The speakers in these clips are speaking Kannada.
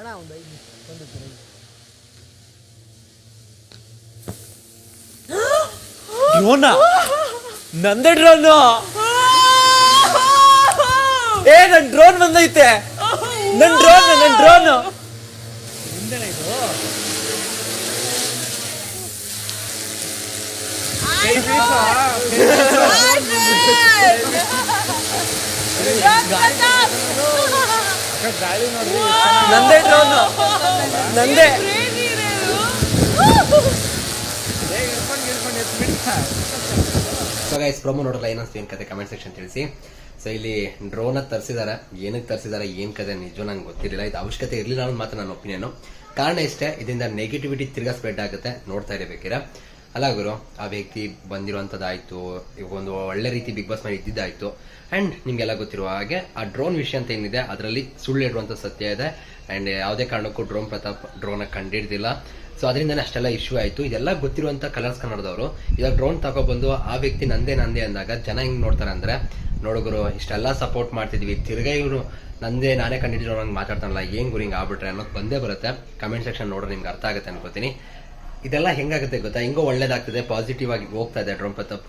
ಅಣ್ಣ ಒಂದು ಐದು ಒಂದು ಐದು ಡ್ರೋನ ನಂದೇ ಡ್ರೋನ್ ಏ ನನ್ ಡ್ರೋನ್ ಬಂದೈತೆ. ನನ್ ಡ್ರೋನ್ ನನ್ ಡ್ರೋನ್ ನಂದೇ ಡ್ರೋನ್ ನಂದೇ. ಸೊ ಗೈಸ್ ಪ್ರೊಮೋ ನೋಡಲ್ಲ ಏನನ್ಸ್ತು ಏನ್ ಕತೆ ಕಮೆಂಟ್ ಸೆಕ್ಷನ್ ತಿಳಿಸಿ. ಸೊ ಇಲ್ಲಿ ಡ್ರೋನ್ ತರಿಸಿದಾರೆ ಏನಕ್ಕೆ ತರಿಸಿದಾರೆ ಏನ್ ಕತೆ ನಿಜ ನಂಗೆ ಗೊತ್ತಿರಲಿಲ್ಲ ಇದು ಅವಶ್ಯಕತೆ ಇರಲಿಲ್ಲ ಅನ್ನೋದು ಮಾತ್ರ ನನ್ನ ಒಪಿನಿಯನ್ ಕಾರಣ ಇಷ್ಟೇ ಇದರಿಂದ ನೆಗೆಟಿವಿಟಿ ತಿರ್ಗಾ ಸ್ಪ್ರೆಡ್ ಆಗುತ್ತೆ ನೋಡ್ತಾ ಇರಬೇಕಿರ ಅಲ್ಲ ಗುರು ಆ ವ್ಯಕ್ತಿ ಬಂದಿರುವಂತದ್ದಾಯ್ತು ಈಗ ಒಂದು ಒಳ್ಳೆ ರೀತಿ ಬಿಗ್ ಬಾಸ್ ಮೇಲೆ ಇದ್ದಿದ್ದಾಯ್ತು. ಅಂಡ್ ನಿಮ್ಗೆಲ್ಲ ಗೊತ್ತಿರುವ ಹಾಗೆ, ಆ ಡ್ರೋನ್ ವಿಷಯ ಅಂತ ಏನಿದೆ, ಅದರಲ್ಲಿ ಸುಳ್ಳು ಇಡುವಂತ ಸತ್ಯ ಇದೆ. ಅಂಡ್ ಯಾವುದೇ ಕಾರಣಕ್ಕೂ ಡ್ರೋನ್ ಪ್ರತಾಪ್ ಡ್ರೋನ್ ಕಂಡಿಡ್ದಿಲ್ಲ. ಸೊ ಅದರಿಂದನೇ ಅಷ್ಟೆಲ್ಲ ಇಶ್ಯೂ ಆಯ್ತು. ಇದೆಲ್ಲ ಗೊತ್ತಿರುವಂತ ಕಲರ್ಸ್ ಕನ್ನಡದವರು. ಇವಾಗ ಡ್ರೋನ್ ತಗೊಬಂದು ಆ ವ್ಯಕ್ತಿ ನಂದೇ ನಂದೇ ಅಂದಾಗ ಜನ ಹೆಂಗೆ ನೋಡ್ತಾರೆ ಅಂದ್ರೆ ನೋಡುಗರು ಇಷ್ಟೆಲ್ಲ ಸಪೋರ್ಟ್ ಮಾಡ್ತಿದ್ವಿ. ತಿರ್ಗಾ ಇವರು ನಂದೇ ನಾನೇ ಕಂಡಿಡಿದ್ರು ನಂಗೆ ಮಾತಾಡ್ತಾನಲ್ಲ, ಏನ್ ಗುರು ಹಿಂಗ್ ಆಗ್ಬಿಟ್ರೆ ಅನ್ನೋದು ಬಂದೇ ಬರುತ್ತೆ. ಕಮೆಂಟ್ ಸೆಕ್ಷನ್ ನೋಡ್ರೆ, ನಿಮ್ಗೆ ಅರ್ಥ ಆಗುತ್ತೆ ಅನ್ಕೋತೀನಿ. ಇದೆಲ್ಲ ಹೆಂಗಾಗುತ್ತೆ ಗೊತ್ತಾ? ಹೆಂಗೋ ಒಳ್ಳೇದಾಗ್ತದೆ ಪಾಸಿಟಿವ್ ಆಗಿ ಹೋಗ್ತಾ ಇದೆ drone Prathap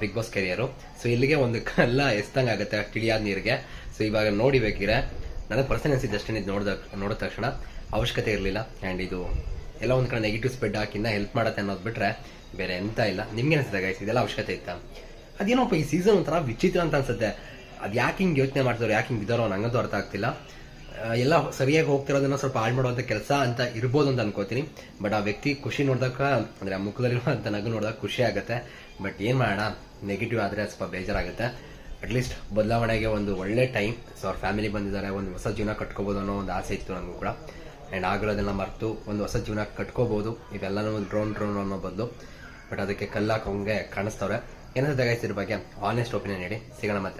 big boss career so ಇಲ್ಲಿಗೆ ಒಂದು ಕಲ್ಲ ಎಸ್ತಂಗ್ ಆಗುತ್ತೆ ತಿಳಿಯಾದ ನೀರಿಗೆ. ಸೊ ಇವಾಗ ನೋಡಿಬೇಕಿರೆ ನನಗೆ ಪರ್ಸನ್ ಅನ್ಸಿದ್ದು ಅಷ್ಟೇ ಇದು ನೋಡಿದ ನೋಡಿದ ತಕ್ಷಣ, ಅವಶ್ಯಕತೆ ಇರಲಿಲ್ಲ. ಆ್ಯಂಡ್ ಇದು ಎಲ್ಲ ಒಂದು ಕಡೆ ನೆಗೆಟಿವ್ ಸ್ಪೆಡ್ ಹಾಕಿನ್ನ ಹೆಲ್ಪ್ ಮಾಡುತ್ತೆ ಅನ್ನೋದು ಬಿಟ್ರೆ ಬೇರೆ ಎಂತ ಇಲ್ಲ. ನಿಮ್ಗೆ ಅನ್ಸುತ್ತೆ ಗೈಸ್ ಇದೆಲ್ಲ ಅವಶ್ಯಕತೆ ಇತ್ತ? ಅದೇನೋ ಈ ಸೀಸನ್ ಒಂಥರ ವಿಚಿತ್ರ ಅಂತ ಅನ್ಸುತ್ತೆ. ಅದು ಯಾಕೆ ಹಿಂಗೆ ಯೋಚನೆ ಮಾಡ್ತಾರೋ ಯಾಕೆ ಹಿಂಗೆ ಬಿದ್ದಾರೋ ನಂಗಂತೂ ಅರ್ಥ ಆಗ್ತಿಲ್ಲ. ಎಲ್ಲ ಸರಿಯಾಗಿ ಹೋಗ್ತಿರೋದನ್ನ ಸ್ವಲ್ಪ ಹಾಳು ಮಾಡುವಂತ ಕೆಲಸ ಅಂತ ಇರ್ಬೋದು ಅಂತ ಅನ್ಕೋತೀನಿ. ಬಟ್ ಆ ವ್ಯಕ್ತಿ ಖುಷಿ ನೋಡಿದಾಗ, ಅಂದ್ರೆ ಆ ಮುಖದಲ್ಲಿರುವಂತ ನಗು ನೋಡಿದಾಗ ಖುಷಿ ಆಗುತ್ತೆ. ಬಟ್ ಏನ್ ಮಾಡೋಣ ನೆಗೆಟಿವ್ ಆದ್ರೆ ಸ್ವಲ್ಪ ಬೇಜಾರಾಗುತ್ತೆ. ಅಟ್ಲೀಸ್ಟ್ ಬದಲಾವಣೆಗೆ ಒಂದು ಒಳ್ಳೆ ಟೈಮ್, ಸೊ ಅವ್ರ ಫ್ಯಾಮಿಲಿ ಬಂದಿದ್ದಾರೆ, ಒಂದು ಹೊಸ ಜೀವನ ಕಟ್ಕೋಬಹುದು ಅನ್ನೋ ಒಂದು ಆಸೆ ಇತ್ತು ನನಗೂ ಕೂಡ. ಆ್ಯಂಡ್ ಆಗಿರೋದನ್ನ ಮರೆತು ಒಂದು ಹೊಸ ಜೀವನ ಕಟ್ಕೋಬಹುದು ಇವೆಲ್ಲನೂ ಡ್ರೋನ್ ಡ್ರೋನ್ ಅನ್ನೋ ಬದಲು. ಬಟ್ ಅದಕ್ಕೆ ಕಲ್ಲಾಕೊಂಗೆ ಕಾಣಿಸ್ತವ್ರೆ. ಏನಾದ್ರು ಬಗ್ಗೆ ಆನೆಸ್ಟ್ ಒಪಿನಿಯನ್ ಹೇಳಿ ಸಿಗೋಣ ಮತ್ತೆ.